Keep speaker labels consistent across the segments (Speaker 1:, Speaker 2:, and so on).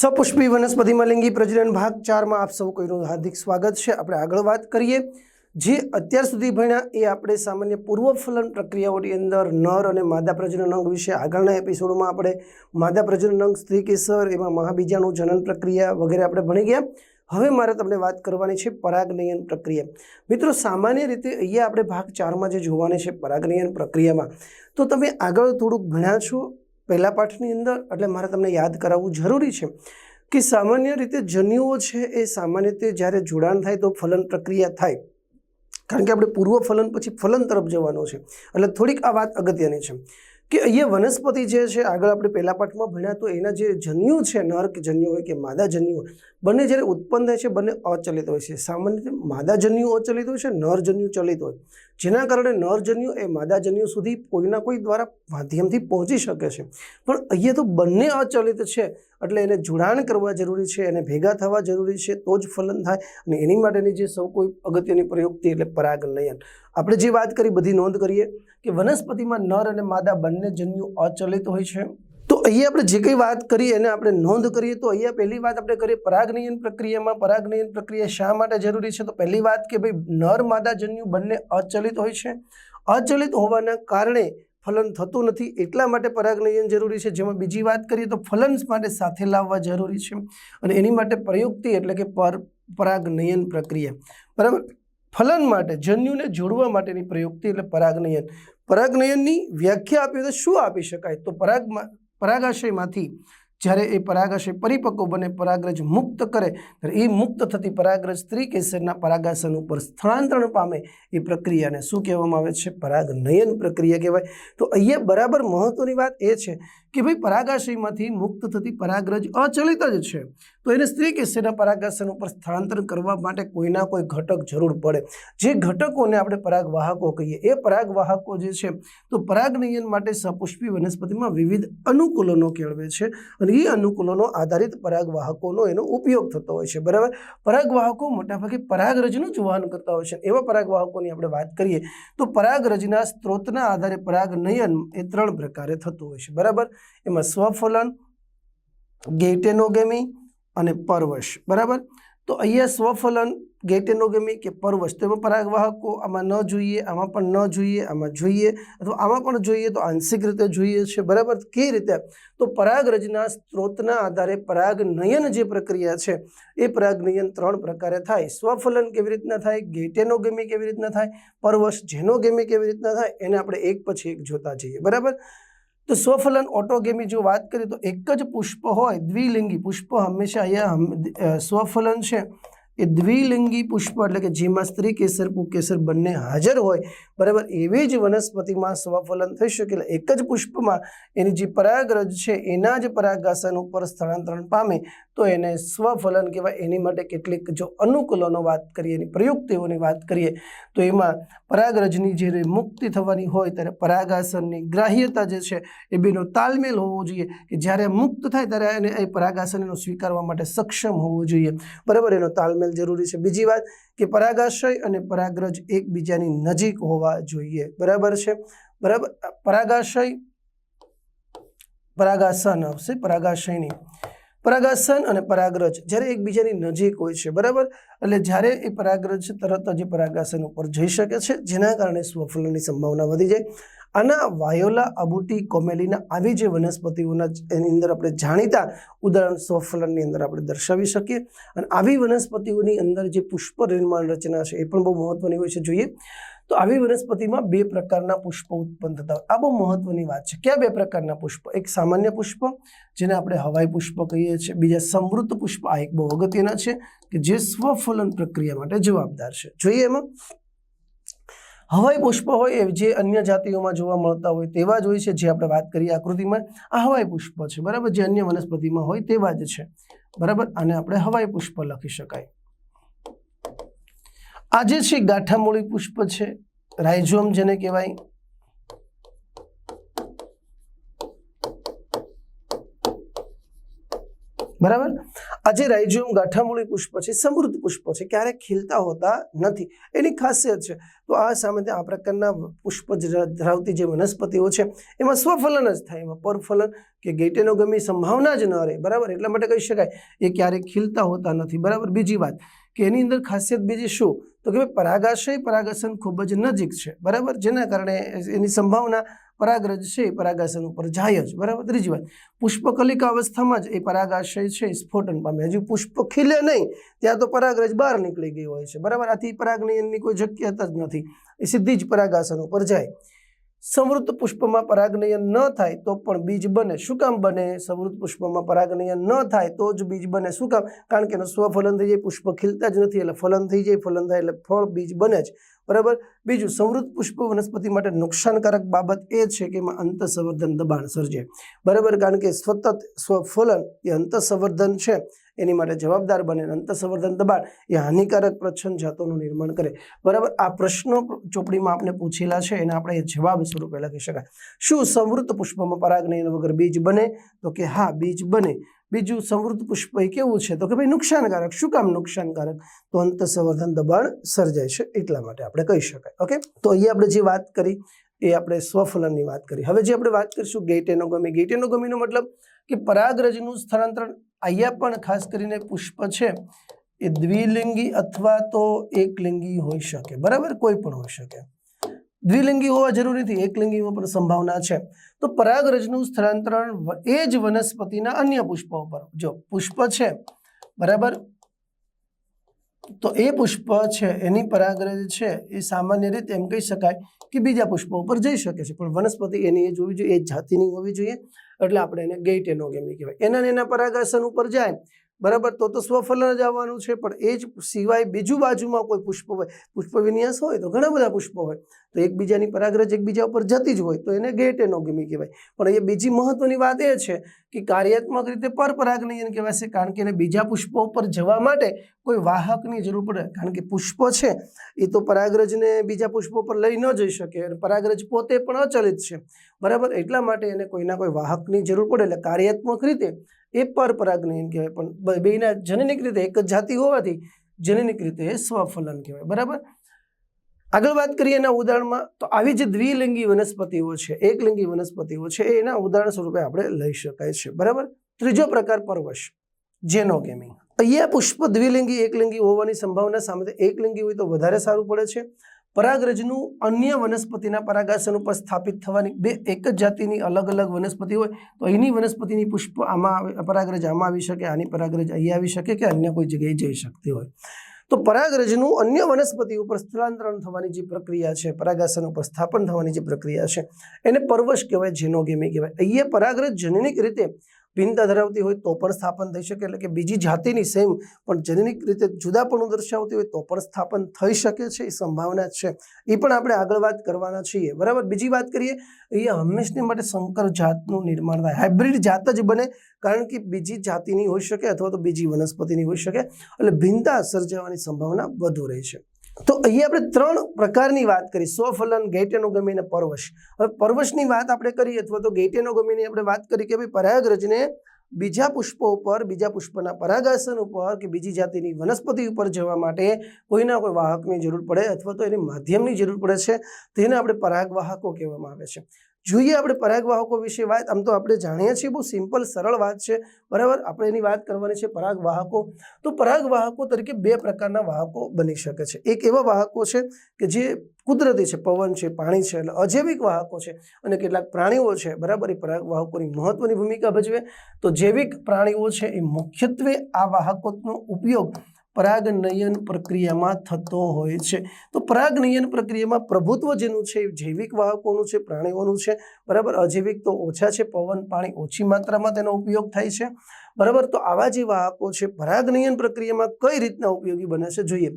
Speaker 1: સપુષ્પી વનસ્પતિમાં લિંગી પ્રજનન ભાગ ચારમાં આપ સૌ કોઈનું હાર્દિક સ્વાગત છે. આપણે આગળ વાત કરીએ, જે અત્યાર સુધી ભણ્યા એ આપણે સામાન્ય પૂર્વ ફલન પ્રક્રિયાઓની અંદર નર અને માદા પ્રજનન અંગ વિશે આગળના એપિસોડમાં આપણે માદા પ્રજનન અંગ, સ્ત્રી કેસર, એમાં મહાબીજાનું જનન પ્રક્રિયા વગેરે આપણે ભણી ગયા. હવે મારે તમને વાત કરવાની છે પરાગનયન પ્રક્રિયા. મિત્રો, સામાન્ય રીતે અહીંયા આપણે ભાગ ચારમાં જે જોવાની છે પરાગનયન પ્રક્રિયામાં, તો તમે આગળ થોડુંક ભણ્યા છો પહેલા પાઠની અંદર, એટલે મારે તમને યાદ કરાવવું જરૂરી છે કે સામાન્ય રીતે જન્યુઓ છે એ સામાન્ય રીતે જ્યારે જોડાણ થાય તો ફલન પ્રક્રિયા થાય. કારણ કે આપણે પૂર્વ ફલન પછી ફલન તરફ જવાનું છે. એટલે થોડીક આ વાત અગત્યની છે. કે અહીંયા વનસ્પતિ જે છે, આગળ આપણે પહેલા પાઠમાં ભણ્યા, તો એના જે જન્યુ છે, નર્ક જન્યુ હોય કે માદા જન્યુ હોય, બંને જ્યારે ઉત્પન્ન થાય છે, બંને અચલિત હોય છે. સામાન્ય રીતે માદા જન્યુ અચલિત હોય છે, નર જન્યુ ચલિત હોય. જેના કારણે નર જન્યુ એ માદા જન્યુ સુધી કોઈના કોઈ દ્વારા માધ્યમથી પહોંચી શકે છે. પણ અહીંયા તો બંને અચલિત છે, એટલે એને જોડાણ કરવા જરૂરી છે, એને ભેગા થવા જરૂરી છે, તો જ ફલન થાય અને એની માટેની જે સૌ કોઈ અગત્યની પ્રયુક્તિ એટલે પરાગનયન આપણે જે વાત કરી, બધી નોંધ કરીએ. કે વનસ્પતિમાં નર અને માદા બંને જન્યુ અચલિત હોય છે. તો અહીંયા આપણે જે કંઈ વાત કરીએ એને આપણે નોંધ કરીએ તો અહીંયા પહેલી વાત આપણે કરીએ પરાગનયન પ્રક્રિયામાં. પરાગનયન પ્રક્રિયા શા માટે જરૂરી છે? તો પહેલી વાત કે ભાઈ, નર માદા જન્યુ બંને અચલિત હોય છે. અચલિત હોવાના કારણે ફલન થતું નથી. એટલા માટે પરાગનયન જરૂરી છે. જેમાં બીજી વાત કરીએ તો ફલન માટે સાથે લાવવા જરૂરી છે. અને એની માટે પ્રયુક્તિ એટલે કે પર, પરાગનયન પ્રક્રિયા. બરાબર? ફલન માટે, જન્યુને જોડવા માટેની પ્રયુક્તિ એટલે પરાગનયન. પરાગનયનની વ્યાખ્યા આપી તો શું આપી શકાય? તો પરાગમાં પરાગાશયમાંથી જ્યારે એ પરાગાશય પરિપક્વ બને, પરાગરજ મુક્ત કરે, ત્યારે એ મુક્ત થતી પરાગરજ સ્ત્રી કેસરના પરાગાસન ઉપર સ્થળાંતરણ પામે એ પ્રક્રિયાને શું કહેવામાં આવે છે? પરાગનયન પ્રક્રિયા કહેવાય. તો અહીંયા બરાબર મહત્ત્વની વાત એ છે કે ભાઈ પરાગાશયમાંથી મુક્ત થતી પરાગરજ અચલિત જ છે. તો એને સ્ત્રી કેસરના પરાગાસન ઉપર સ્થળાંતર કરવા માટે કોઈના કોઈ ઘટક જરૂર પડે. જે ઘટકોને આપણે પરાગવાહકો કહીએ, એ પરાગવાહકો જે છે, તો પરાગનયન માટે સપુષ્પી વનસ્પતિમાં વિવિધ અનુકૂલનો કેળવે છે અને એ અનુકૂલનો આધારિત પરાગવાહકોનો એનો ઉપયોગ થતો હોય છે. બરાબર? પરાગવાહકો મોટાભાગે પરાગરજનું જ વહન કરતા હોય છે. એવા પરાગવાહકોની આપણે વાત કરીએ, તો પરાગરજના સ્ત્રોતના આધારે પરાગનયન એ ત્રણ પ્રકારે થતું હોય છે. બરાબર? એમાં સ્વફલન ગેટેનોગેમી અને પરવશ. બરાબર? તો અહીંયા સ્વફલન ગેટેનોગેમી કે પરવશ, તો એમાં પરાગવાહકો આમાં ન જોઈએ, આમાં પણ ન જોઈએ, આમાં જોઈએ, અથવા આમાં પણ જોઈએ તો આંશિક રીતે જોઈએ છે. બરાબર? કઈ રીતે? તો પરાગરજના સ્ત્રોતના આધારે પરાગનયન જે પ્રક્રિયા છે, એ પરાગનયન ત્રણ પ્રકારે થાય. સ્વફલન કેવી રીતના થાય? ગેટેનોગેમી કેવી રીતના થાય? પરવશ જેનોગેમી કેવી રીતના થાય? એને આપણે એક પછી એક જોતા જઈએ. બરાબર? તો સ્વફલન ઓટોગેમી જો વાત કરીએ તો એક જ પુષ્પ હોય, દ્વિલિંગી પુષ્પ હંમેશા અહીંયા સ્વફલન છે. એ દ્વિલિંગી પુષ્પ એટલે કે જેમાં સ્ત્રી કેસર પુકેસર બંને હાજર હોય, બરાબર એવી જ વનસ્પતિમાં સ્વફલન થઈ શકે એટલે એક જ પુષ્પમાં એની જે પરાગરજ છે એના જ પરાગાસન ઉપર સ્થળાંતરણ પામે તો એને સ્વફલન કહેવાય. એની માટે કેટલીક જો અનુકૂલોનો વાત કરીએ, એની પ્રયુક્તિઓની વાત કરીએ, તો એમાં પરાગરજની જ્યારે મુક્તિ થવાની હોય ત્યારે પરાગાસનની ગ્રાહ્યતા જે છે એ બેનો તાલમેલ હોવો જોઈએ કે જ્યારે મુક્ત થાય ત્યારે એને એ પરાગાસન એનો સ્વીકારવા માટે સક્ષમ હોવું જોઈએ. બરાબર, એનો તાલમેલ જરૂરી છે. બીજી વાત કે પરાગાશય અને પરાગરજ એકબીજાની નજીક હોવા જોઈએ. બરાબર છે? બરાબર? પરાગાશય, પરાગાસન આવશે, પરાગાશયની. પરાગાસન અને પરાગરજ. જ્યારે એકબીજાની નજીક હોય છે, બરાબર? એટલે જ્યારે એ પરાગરજ તરત જ પરાગાસન ઉપર જઈ શકે છે, જેના કારણે સ્વફલનની સંભાવના વધી જાય. આના વાયોલા અબુટી કોમેલીના આવી જે વનસ્પતિઓના એની અંદર આપણે જાણીતા ઉદાહરણ સ્વફલનની અંદર આપણે દર્શાવી શકીએ. અને આવી વનસ્પતિઓની અંદર જે પુષ્પ નિર્માણ રચના છે, એ પણ બહુ મહત્વની હોય છે, જોઈએ. તો આવી વનસ્પતિમાં બે પ્રકારના પુષ્પો ઉત્પન્ન થતા હોય. આ બહુ મહત્વની વાત છે. કયા બે પ્રકારના પુષ્પ? એક સામાન્ય પુષ્પ, જેને આપણે હવાઈ પુષ્પ કહીએ છીએ. બીજા સમૃદ્ધ પુષ્પ, આ એક બહુ અગત્યના છે કે જે સ્વફલન પ્રક્રિયા માટે જવાબદાર છે. જોઈએ એમાં. હવાઈ પુષ્પ હોય એ જે અન્ય જાતિઓમાં જોવા મળતા હોય તેવા જ હોય છે, જે આપણે વાત કરીએ આકૃતિમાં. આ હવાઈ પુષ્પ છે. બરાબર? જે અન્ય વનસ્પતિમાં હોય તેવા જ છે. બરાબર? આને આપણે હવાઈ પુષ્પ લખી શકાય. આ જે છે ગાંઠામૂળી પુષ્પ છે. રાઇઝોમ જેને કહેવાય. બરાબર? આ જે ગાંઠામૂળી પુષ્પ છે, સમૃદ્ધ પુષ્પ છે, ક્યારેક ખીલતા હોતા નથી. એની ખાસિયત છે, તો આ સામાન્ય આ પ્રકારના પુષ્પ ધરાવતી જે વનસ્પતિઓ છે, એમાં સ્વફલન જ થાય, એમાં પરફલન કે ગેટેનોગમી સંભાવના જ ન રહે. બરાબર? એટલા માટે કહી શકાય, એ ક્યારેક ખીલતા હોતા નથી. બરાબર? બીજી વાત, કે એની અંદર ખાસિયત બીજી શું? તો કે પરાગાશય પરાગાસન ખૂબ જ નજીક છે, બરાબર? જેના કારણે એની સંભાવના પરાગરજ છે, એ પરાગાસન ઉપર જાય જ, બરાબર? ત્રીજી વાત, પુષ્પકલિકા અવસ્થામાં જ એ પરાગાશય છે સ્ફોટન પામે. હજુ પુષ્પ ખીલે નહીં, ત્યાં તો પરાગરજ બહાર નીકળી ગઈ હોય છે, બરાબર? આથી એની કોઈ શક્યતા જ નથી, એ સીધી જ પરાગાસન ઉપર જાય. સમૃદ્ધ પુષ્પમાં પરાગનયન ન થાય તો પણ બીજ બને. શું કામ બને? સમૃદ્ધ પુષ્પમાં પરાગનયન ન થાય તો જ બીજ બને. શું કામ? કારણ કે એનું સ્વફલન થઈ જાય, પુષ્પ ખીલતા જ નથી એટલે ફલન થઈ જાય, ફલન થાય એટલે ફળ બીજ બને જ. બરાબર? બીજું, સમૃદ્ધ પુષ્પ વનસ્પતિ માટે નુકસાનકારક બાબત એ છે કે એમાં અંતઃસંવર્ધન દબાણ સર્જે. બરાબર? કારણ કે સતત સ્વફલન એ અંતઃસંવર્ધન છે. એની માટે જવાબદાર બને. અંત સંવર્ધન દબાણ એ હાનિકારક પ્રચ્છન્ન જાતોનું નિર્માણ કરે. બરાબર? આ પ્રશ્નો ચોપડીમાં આપણે પૂછેલા છે, એને આપણે જવાબ સ્વરૂપે લખી શકાય. શું સમૃદ્ધ પુષ્પમાં પરાગનયન વગર બીજ બને? તો કે હા, બીજ બને. બીજું સમૃદ્ધ પુષ્પ એ કેવું છે? તો કે ભાઈ નુકસાનકારક. શું કામ નુકસાનકારક? તો અંતઃસંવર્ધન દબાણ સર્જાય છે, એટલા માટે આપણે કહી શકાય. ઓકે? તો અહીંયા આપણે જે વાત કરી, એ આપણે સ્વફલનની વાત કરી. હવે જે આપણે વાત કરીશું ગેટેનોગમી. ગેટેનોગમીનો મતલબ કે પરાગરજનું સ્થળાંતરણ અહીંયા પણ ખાસ કરીને પુષ્પ છે, એ દ્વિલિંગી અથવા તો એકલિંગી હોઈ શકે. બરાબર? કોઈ પણ હોઈ શકે. દ્વિલિંગી હોવા જરૂરી નથી, એકલિંગીમાં પણ સંભાવના છે. તો પરાગરજનું સ્થળાંતરણ એ જ વનસ્પતિના અન્ય પુષ્પો ઉપર જો પુષ્પ છે, બરાબર? તો એ પુષ્પ છે, એની પરાગરજ છે, એ સામાન્ય રીતે એમ કહી શકાય કે બીજા પુષ્પો ઉપર જઈ શકે છે. પણ વનસ્પતિ એની એ જોવી જોઈએ, એ જાતિની હોવી જોઈએ. એટલે આપણે એને ગેઇટેનોગેમી કહેવાય. એના એના પરાગાસન ઉપર જાય બરાબર? તો તો સ્વફલન જ આવવાનું છે, પણ એ જ સિવાય બીજું બાજુમાં કોઈ પુષ્પ હોય, પુષ્પ વિન્યાસ હોય તો ઘણા બધા પુષ્પ હોય. તો એકબીજાની પરાગરજ એકબીજા ઉપર જતી જ હોય, તો એને ગેટેનોગેમી કહેવાય. પણ એ બીજી મહત્વની વાત એ છે કે કાર્યાત્મક રીતે પરપરાગનયન કહેવાશે, કારણ કે એને બીજા પુષ્પો ઉપર જવા માટે કોઈ વાહકની જરૂર પડે. કારણ કે પુષ્પ છે, એ તો પરાગરજને બીજા પુષ્પો પર લઈ ન જઈ શકે અને પરાગરજ પોતે પણ અચલિત છે. બરાબર? એટલા માટે એને કોઈના કોઈ વાહકની જરૂર પડે. એટલે કાર્યાત્મક રીતે એ પરપરાગનયન કહેવાય. પણ બેના જનનિક રીતે એક જ જાતિ હોવાથી જનનિક રીતે સ્વફલન કહેવાય. બરાબર? આગળ વાત કરીએ એના ઉદાહરણમાં, તો આવી જે દ્વિલિંગી વનસ્પતિઓ છે, એકલિંગી વનસ્પતિઓ છે એના ઉદાહરણ સ્વરૂપે આપણે લઈ શકાય છે. બરાબર? ત્રીજો પ્રકાર પરવશ જેનોગેમી અહીંયા પુષ્પ દ્વિલિંગી, એકલિંગી હોવાની સંભાવના સામે એકલિંગી હોય તો વધારે સારું પડે છે. પરાગરજનું અન્ય વનસ્પતિના પરાગાસન ઉપર સ્થાપિત થવાની બે એક જ જાતિની અલગ અલગ વનસ્પતિ હોય, તો અહીંની વનસ્પતિની પુષ્પ આમાં પરાગરજ આમાં આવી શકે, આની પરાગરજ અહીં આવી શકે કે અન્ય કોઈ જગ્યાએ જઈ શકતી હોય. તો પરાગરજનું અન્ય વનસ્પતિ ઉપર સ્થળાંતરણ થવાની જે પ્રક્રિયા છે, પરાગાસન ઉપર સ્થાપન થવાની જે પ્રક્રિયા છે, એને પરવશ કહેવાય, જેનોગેમી કહેવાય. અહીંયા પરાગરજ જનનિક રીતે ભિન્નતા ધરાવતી હોય તો પણ સ્થાપન થઈ શકે, એટલે કે બીજી જાતિની સેમ પણ જનનિક રીતે જુદાપણું દર્શાવતી હોય તો પણ સ્થાપન થઈ શકે છે, એ સંભાવના છે. એ પણ આપણે આગળ વાત કરવાના છીએ. બરાબર? બીજી વાત કરીએ અહીંયા હંમેશની માટે સંકર જાતનું નિર્માણ થાય. હાઇબ્રિડ જાત જ બને, કારણ કે બીજી જાતિની હોઈ શકે અથવા તો બીજી વનસ્પતિની હોઈ શકે, એટલે ભિન્નતા સર્જાવાની સંભાવના વધુ રહે છે. તો અહીંયા આપણે ત્રણ પ્રકારની વાત કરી. સ્વફલન ગેટેનોગમી અને પરવશ. હવે પરવશની વાત આપણે કરી અથવા તો ગેટેનોગમીની આપણે વાત કરી કે ભાઈ પરાગરજને બીજા પુષ્પો ઉપર, બીજા પુષ્પના પરાગાસન ઉપર કે બીજી જાતિની વનસ્પતિ ઉપર જવા માટે કોઈના કોઈ વાહકની જરૂર પડે અથવા તો એની માધ્યમની જરૂર પડે છે. તેને આપણે પરાગવાહકો કહેવામાં આવે છે. જોઈએ આપણે પરાગવાહકો વિશે વાત, આમ તો આપણે જાણીએ છીએ, બહુ સિમ્પલ સરળ વાત છે. બરાબર? આપણે એની વાત કરવાની છે પરાગવાહકો. તો પરાગવાહકો તરીકે બે પ્રકારના વાહકો બની શકે છે. એક એવા વાહકો છે કે જે કુદરતી છે, પવન છે, પાણી છે એટલે અજૈવિક વાહકો છે અને કેટલાક પ્રાણીઓ છે. બરાબર? એ પરાગવાહકોની મહત્વની ભૂમિકા ભજવે. તો જૈવિક પ્રાણીઓ છે એ મુખ્યત્વે આ વાહકોનો ઉપયોગ પરાગનયન પ્રક્રિયામાં થતો હોય છે. તો પરાગનયન પ્રક્રિયામાં પ્રભુત્વ જેનું છે, જૈવિક વાહકોનું છે, પ્રાણીઓનું છે, બરાબર? અજૈવિક તો ઓછા છે, પવન, પાણી ઓછી માત્રામાં તેનો ઉપયોગ થાય છે. બરાબર? તો આવા જે વાહકો છે પરાગનયન પ્રક્રિયામાં કઈ રીતના ઉપયોગી બને છે? જોઈએ.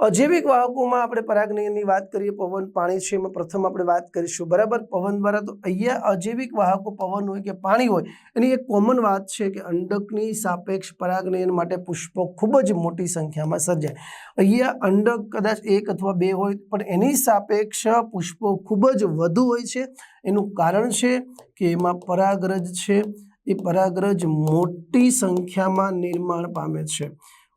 Speaker 1: અજૈવિક વાહકોમાં આપણે પરાગનયનની વાત કરીએ, પવન, પાણી છે એમાં પ્રથમ આપણે વાત કરીશું. બરાબર? પવન દ્વારા તો અહીંયા અજૈવિક વાહકો પવન હોય કે પાણી હોય, એની એક કોમન વાત છે કે અંડકની સાપેક્ષ પરાગનયન માટે પુષ્પો ખૂબ જ મોટી સંખ્યામાં સર્જાય. અહીંયા અંડક કદાચ એક અથવા બે હોય, પણ એની સાપેક્ષ પુષ્પો ખૂબ જ વધુ હોય છે. એનું કારણ છે કે એમાં પરાગરજ છે. એ પરાગરજ મોટી સંખ્યામાં નિર્માણ પામે છે.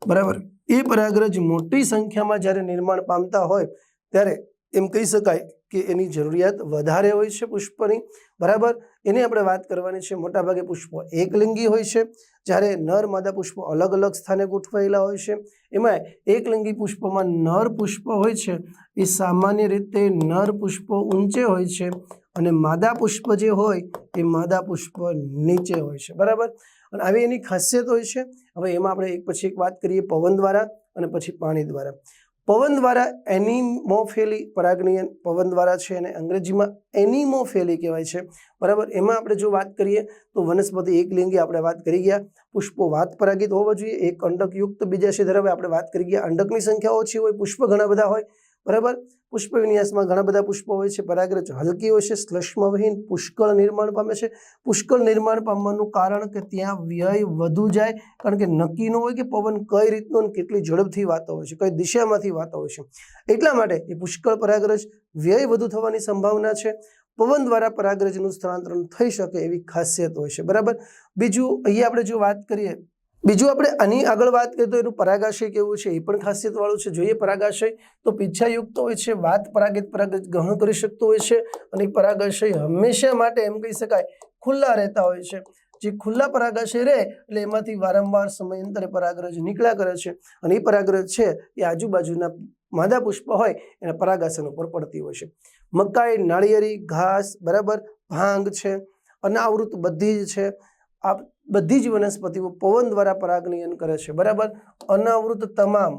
Speaker 1: બરાબર? એ પરાગરજ મોટી સંખ્યામાં જ્યારે નિર્માણ પામતા હોય, ત્યારે એમ કહી શકાય કે એની જરૂરિયાત વધારે હોય છે પુષ્પની. બરાબર? એની આપણે વાત કરવાની છે, મોટાભાગે પુષ્પો એકલિંગી હોય છે. જ્યારે નર માદા પુષ્પો અલગ અલગ સ્થાને ગોઠવાયેલા હોય છે. એમાં એકલિંગી પુષ્પમાં નર પુષ્પ હોય છે. એ સામાન્ય રીતે નર પુષ્પો ઊંચે હોય છે અને માદા પુષ્પ જે હોય, એ માદા પુષ્પ નીચે હોય છે. બરાબર? અને આવી એની ખાસિયત હોય છે, હવે એમાં આપણે એક પછી એક વાત કરીએ પવન દ્વારા અને પછી પાણી દ્વારા. પવન દ્વારા એનિમોફેલી પરાગનિયન પવન દ્વારા છે અને અંગ્રેજીમાં એનિમોફેલી કહેવાય છે. બરાબર? એમાં આપણે જો વાત કરીએ તો વનસ્પતિ એકલિંગી આપણે વાત કરી ગયા. પુષ્પો વાત પરાગિત હોવા જોઈએ. એક અંડકયુક્ત બીજાશય ધરાવે આપણે વાત કરી ગયા, અંડકની સંખ્યા ઓછી હોય, પુષ્પ ઘણા બધા હોય. બરાબર? પુષ્પ વિન્યાસમાં ઘણા બધા પુષ્પો હોય છે, પરાગરજ હલકી હોય છે શ્લેષ્મવિહીન પુષ્કળ નિર્માણ પામે છે. પુષ્કળ નિર્માણ પામવાનું કારણ કે ત્યાં વ્યય વધુ જાય, કારણ કે નક્કી હોય કે પવન કઈ રીતનો કેટલી ઝડપથી વાતો હોય છે, કઈ દિશામાંથી વાતો હોય છે. એટલા માટે એ પુષ્કળ પરાગરજ વ્યય વધુ થવાની સંભાવના છે. પવન દ્વારા પરાગરજનું સ્થળાંતરણ થઈ શકે એવી ખાસિયત હોય છે. બરાબર? બીજું, અહીંયા આપણે જો વાત કરીએ બીજું આપણે આની આગળ વાત કરીએ તો એનું પરાગાશય કેવું છે? એ પણ ખાસિયતવાળું છે. જોઈએ પરાગાશય, તો પીછાયુક્ત હોય છે, વાત પરાગિત પરાગત ગ્રહણ કરી શકતો હોય છે અને પરાગાશય હંમેશા માટે એમ કહી શકાય ખુલ્લા રહેતા હોય છે. જે ખુલ્લા પરાગાશય રહે, એટલે એમાંથી વારંવાર સમયાંતરે પરાગરજ નીકળ્યા કરે છે અને એ પરાગરજ છે, એ આજુબાજુના માદા પુષ્પ હોય, એના પરાગાસન ઉપર પડતી હોય છે. મકાઈ, નાળિયેરી, ઘાસ, બરાબર, ભાંગ છે, અનાવૃત બધી જ છે. આ બધી જ વનસ્પતિઓ પવન દ્વારા પરાગનયન કરે છે. બરાબર? અનાવૃત તમામ.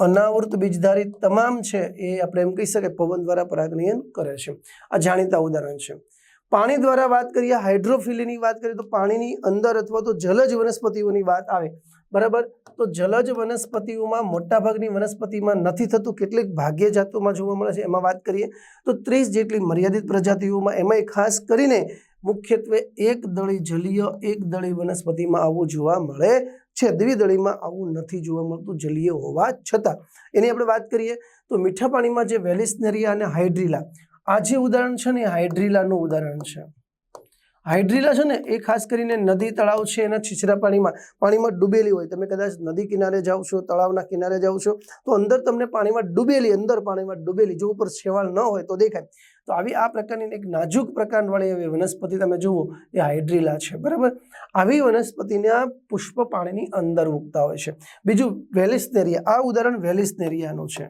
Speaker 1: અનાવૃત બીજધારી તમામ છે એ આપણે એમ કહી શકીએ પવન દ્વારા પરાગનયન કરે છે. આ જાણીતા ઉદાહરણ છે. પાણી દ્વારા વાત કરીએ, હાઇડ્રોફિલીની વાત કરીએ તો પાણીની અંદર અથવા તો જલજ વનસ્પતિઓની વાત આવે. બરાબર? તો જલજ વનસ્પતિઓમાં મોટાભાગની વનસ્પતિમાં નથી થતું. કેટલીક ભાગ્ય જાતોમાં જોવા મળે છે, એમાં વાત કરીએ તો ત્રીસ જેટલી મર્યાદિત પ્રજાતિઓમાં એમાંય ખાસ કરીને મુખ્યત્વે એક દળી જલીય, એક દળી વનસ્પતિમાં આવું જોવા મળે છે. દ્વિદળીમાં આવું નથી જોવા મળતું જલીય હોવા છતાં. એની આપણે વાત કરીએ તો મીઠા પાણીમાં જે વેલિસનેરિયા અને હાઇડ્રીલા. આ જે ઉદાહરણ છે ને, એ હાઇડ્રીલાનું ઉદાહરણ છે. હાઇડ્રીલા છે ને, એ ખાસ કરીને નદી તળાવ છે એના છીછરા પાણીમાં પાણીમાં ડૂબેલી હોય. તમે કદાચ નદી કિનારે જાઓ છો, તળાવના કિનારે જાઓ છો, તો અંદર તમને પાણીમાં ડૂબેલી, અંદર પાણીમાં ડૂબેલી, જો ઉપર શેવાળ ન હોય તો દેખાય. તો આવી આ પ્રકારની એક નાજુક પ્રકારવાળી એવી વનસ્પતિ તમે જુઓ, એ હાઇડ્રીલા છે. બરાબર? આવી વનસ્પતિના પુષ્પ પાણીની અંદર ઉગતા હોય છે. બીજું વેલિસ્નેરિયા. આ ઉદાહરણ વેલિસ્નેરિયાનું છે.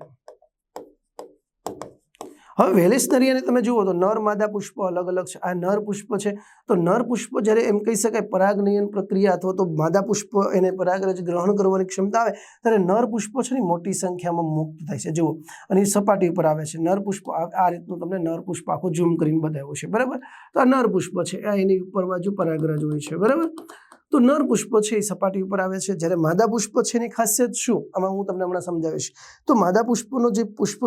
Speaker 1: હવે વેલેશનરિયાને તમે જુઓ તો નર માદા પુષ્પો અલગ અલગ છે. આ નર પુષ્પ છે. તો નર પુષ્પ જ્યારે એમ કહી શકાય પરાગનયન પ્રક્રિયા અથવા તો માદા પુષ્પ એને પરાગરજ ગ્રહણ કરવાની ક્ષમતા આવે, ત્યારે નર પુષ્પ છે ને મોટી સંખ્યામાં મુક્ત થાય છે. જુઓ, અને સપાટી ઉપર આવે છે. નર પુષ્પ આ આ રીતનું તમને નર પુષ્પ આખું ઝૂમ કરીને બતાવ્યું છે. બરાબર? તો આ નર પુષ્પ છે. આ એની ઉપર બાજુ પરાગરજ હોય છે. બરાબર? તો નર પુષ્પ છે એ સપાટી ઉપર આવે છે. જ્યારે માદા પુષ્પ છે એની ખાસિયત શું? આમાં હું તમને હમણાં સમજાવીશ. તો માદા પુષ્પનો જે પુષ્પ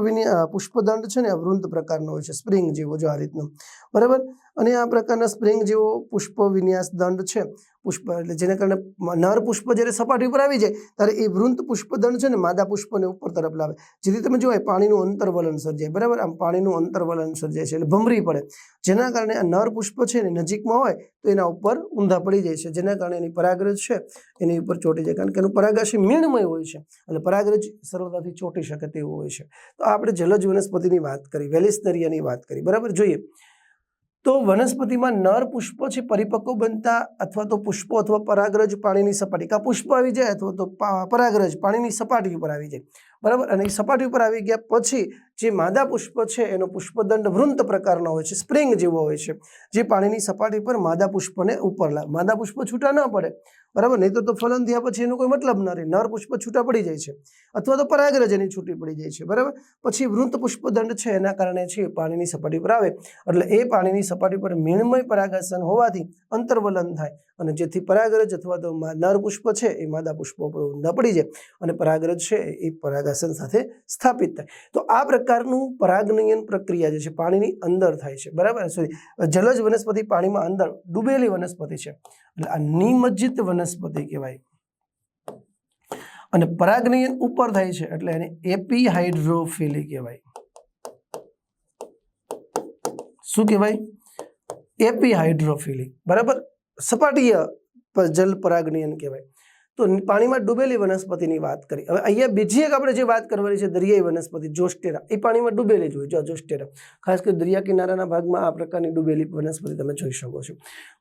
Speaker 1: પુષ્પદંડ છે ને આ પ્રકારનો હોય છે, સ્પ્રિંગ જેવો જો આ રીતનો. બરાબર? અને આ પ્રકારના સ્પ્રિંગ જેવો પુષ્પ વિન્યાસ દંડ છે. પુષ્પ એટલે જેને કારણે નર પુષ્પ જ્યારે સપાટી ઉપર આવી જાય, ત્યારે એ વૃંત પુષ્પદંડ છે ને માદા પુષ્પને ઉપર તરફ લાવે. જેથી તમે જોવાય પાણીનું અંતરવલન સર્જાય. બરાબર? આમ પાણીનું અંતરવલન સર્જાય છે એટલે ભમરી પડે. જેના કારણે આ નર પુષ્પ છે ને નજીકમાં હોય, તો એના ઉપર ઊંધા પડી જાય છે. જેના કારણે એની પરાગરજ છે, એની ઉપર ચોંટી જાય. કારણ કે એનું પરાગાશી મીણમય હોય છે. એટલે પરાગરજ સરળતાથી ચોંટી શકે તેવું હોય છે. તો આપણે જલજ વનસ્પતિની વાત કરી વેલિસ્તરિયાની વાત કરી. બરાબર? જોઈએ. તો વનસ્પતિમાં નર પુષ્પો છે, પરિપક્વ બનતા અથવા તો પુષ્પો અથવા પરાગરજ પાણીની સપાટી. કાં પુષ્પ આવી જાય અથવા તો પરાગરજ પાણીની સપાટી ઉપર આવી જાય. બરાબર? અને એ સપાટી ઉપર આવી ગયા પછી જે માદા પુષ્પ છે, એનો પુષ્પદંડ વૃંત પ્રકારનો હોય છે, સ્પ્રિંગ જેવો હોય છે, જે પાણીની સપાટી પર માદા પુષ્પને ઉપર લાવે માદા પુષ્પ છૂટા ન પડે. બરાબર? નહીં તો ફલન થયા પછી એનો કોઈ મતલબ ન રહે. નર પુષ્પ છૂટા પડી જાય છે. અથવા તો પરાગરજ એની છૂટી પડી જાય છે. બરાબર? પછી વૃંત પુષ્પદંડ છે, એના કારણે છે પાણીની સપાટી પર આવે. એટલે એ પાણીની સપાટી પર મીણમય પરાગાસન હોવાથી અંતર્વલન થાય. અને જેથી પરાગરજ અથવા તો નર પુષ્પ છે, એ માદા પુષ્પો પર નપડી જાય અને પરાગરજ છે, એ પરાગાસન સાથે સ્થાપિત થાય. તો આ પ્રકારનું પરાગનયન પ્રક્રિયા જે છે, પાણીની અંદર થાય છે. બરાબર? સોરી જલજ વનસ્પતિ પાણીમાં અંદર, ડૂબેલી વનસ્પતિ છે. એટલે આ નિમજ્જિત વનસ્પતિ કહેવાય. અને પરાગનયન ઉપર થાય છે, એટલે એને એપી હાઇડ્રોફિલી કહેવાય. શું કહેવાય? એપી હાઇડ્રોફિલિક બરાબર? સપાટીય જલ પરાગનિયન કહેવાય. તો પાણીમાં ડૂબેલી વનસ્પતિની વાત કરી. હવે અહીંયા બીજી એક આપણે જે વાત કરવાની છે, દરિયાઈ વનસ્પતિ, જોસ્ટેરા. એ પાણીમાં ડૂબેલી જ હોય જો જોસ્ટેરા. ખાસ કરી દરિયા કિનારાના ભાગમાં આ પ્રકારની ડૂબેલી વનસ્પતિ તમે જોઈ શકો છો.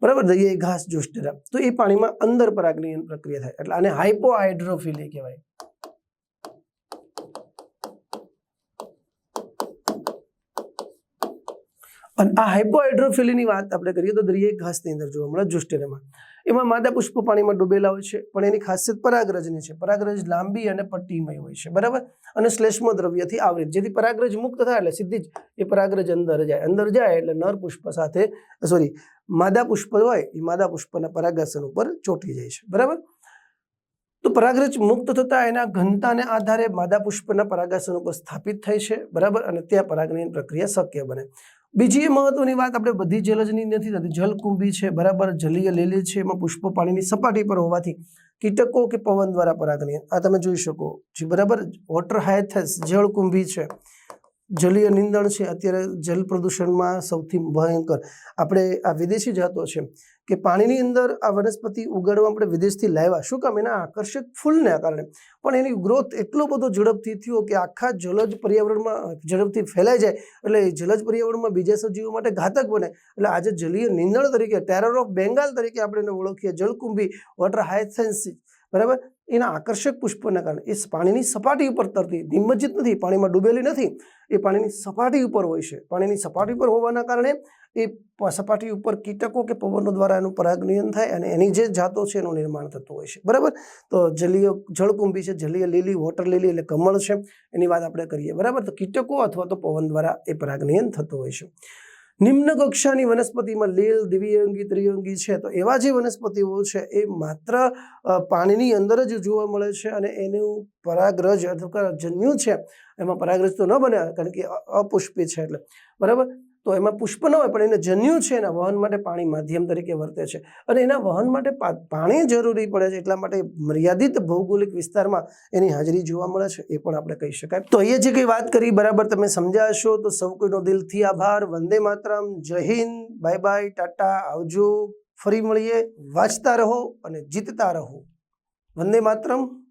Speaker 1: બરાબર? દરિયાઈ ઘાસ, જોસ્ટેરા. તો એ પાણીમાં અંદર પરાગનિયન પ્રક્રિયા થાય. એટલે આને હાઇપોહાઇડ્રોફિલી કહેવાય. અને આ હાઇપોહાઇડ્રોફિલીની વાત આપણે કરીએ તો દરિયાઈ ઘાસની અંદર જોવા મળે જોસ્ટેરામાં. એમાં માદા પુષ્પ પાણીમાં ડૂબેલા હોય છે, પણ એની ખાસિયત પરાગરજની છે. પરાગરજ લાંબી અને પટ્ટીમય હોય છે, બરાબર? અને શ્લેષ્મ દ્રવ્યથી આવૃત જેથી પરાગરજ મુક્ત થાય એટલે સીધી જ એ પરાગરજ અંદર જાય. અંદર જાય એટલે નર પુષ્પ સાથે, સોરી, માદા પુષ્પ હોય, એ માદા પુષ્પના પરાગાસન ઉપર ચોંટી જાય છે, બરાબર? તો પરાગરજ મુક્ત થતા એના ઘનતાને આધારે માદા પુષ્પના પરાગાસન ઉપર સ્થાપિત થાય છે, બરાબર? અને ત્યાં પરાગનયન પ્રક્રિયા શક્ય બને. બીજી મહત્વની વાત આપણે બધી જલજની નથી થતી. જલકુંભી છે, બરાબર? જલીય લીલી છે, એમાં પુષ્પો પાણીની સપાટી પર હોવાથી કીટકો કે પવન દ્વારા પરાગનયન આ તમે જોઈ શકો. જે, બરાબર? વોટર હાયથસ જળકુંભી છે. જલીય નિંદણ છે, અત્યારે જલ પ્રદૂષણમાં સૌથી ભયંકર. આપણે આ વિદેશી જાતો છે કે પાણીની અંદર આ વનસ્પતિ ઉગાડવા આપણે વિદેશથી લાવ્યા. શું કામ? એના આકર્ષક ફૂલને કારણે. પણ એની ગ્રોથ એટલો બધો ઝડપથી થયો કે આખા જલજ પર્યાવરણમાં ઝડપથી ફેલાઈ જાય. એટલે એ જલજ પર્યાવરણમાં બીજા સજીવો માટે ઘાતક બને. એટલે આજે જલીય નિંદણ તરીકે ટેરર ઓફ બેંગાલ તરીકે આપણે એને ઓળખીએ. જલકુંભી વોટર હાયથેન્સી બરાબર? એના આકર્ષક પુષ્પોના કારણે. એ પાણીની સપાટી ઉપર તરતી, નિમજ્જિત નથી, પાણીમાં ડૂબેલી નથી. એ પાણીની સપાટી ઉપર હોય છે. પાણીની સપાટી ઉપર હોવાના કારણે એ સપાટી ઉપર કીટકો કે પવનો દ્વારા એનું પરાગનયન થાય અને એની જે જાતો છે એનું નિર્માણ થતું હોય છે. બરાબર? તો જલીય જળકુંભી છે, જલીય લીલી વોટર લીલી એટલે કમળ છે. એની વાત આપણે કરીએ. બરાબર? તો કીટકો અથવા તો પવન દ્વારા એ પરાગનયન થતું હોય છે. નિમ્ન કક્ષાની વનસ્પતિમાં લીલ દ્વિઅંગી ત્રિઅંગી છે. તો એવા જે વનસ્પતિઓ છે, એ માત્ર પાણીની અંદર જ જોવા મળે છે અને એનું પરાગરજ અથવા જન્યુ છે. એમાં પરાગરજ તો ન બને, કારણ કે અપુષ્પી છે એટલે. બરાબર? તો એમાં પુષ્પ ન હોય, પણ એને જન્યુ છે, એના વહન માટે પાણી માધ્યમ તરીકે વર્તે છે. અને એના વહન માટે પાણી જરૂરી પડે છે, એટલા માટે મર્યાદિત ભૌગોલિક વિસ્તારમાં એની હાજરી જોવા મળે છે, એ પણ આપણે કહી શકાય. તો અહીંયા જે કંઈ વાત કરી, બરાબર તમે સમજાશો તો સૌ કોઈનો દિલથી આભાર. વંદે માતરમ. જય હિન્દ. Bye bye. ટાટા. આવજો. ફરી મળીએ. વાંચતા રહો અને જીતતા રહો. વંદે માતરમ.